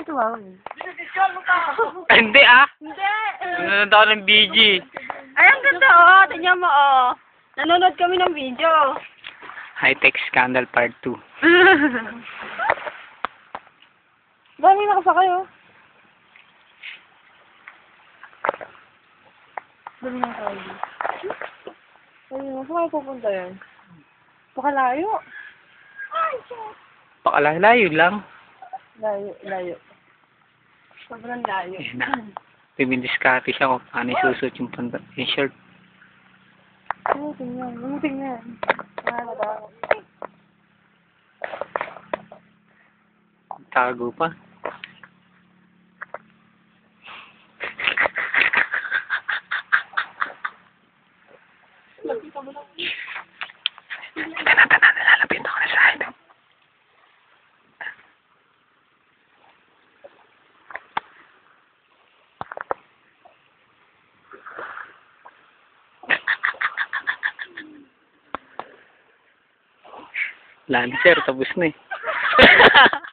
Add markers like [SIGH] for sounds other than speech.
Ito [LAUGHS] ba? Hindi ah. Hindi. Nanonood ako ng BG. Ay, ang ganda oh. Tingnan mo oh. Nanonood kami ng video. High-tech scandal part 2. [LAUGHS] Dami nakasakay oh. Dami nakasakay. Ay, saan kayo pupunta yan? Pakalayo. Ay. Pakalayo lang. Layo, layo. Sobrang layo. Ayun na. Bimidiskarte siya kung paano isusot yung, panta- yung shirt. Ano, tingnan. Ano, tingnan. Tago pa. Tana, tana, nalalapit ako na sa akin. Lancer, tapos na eh. [LAUGHS]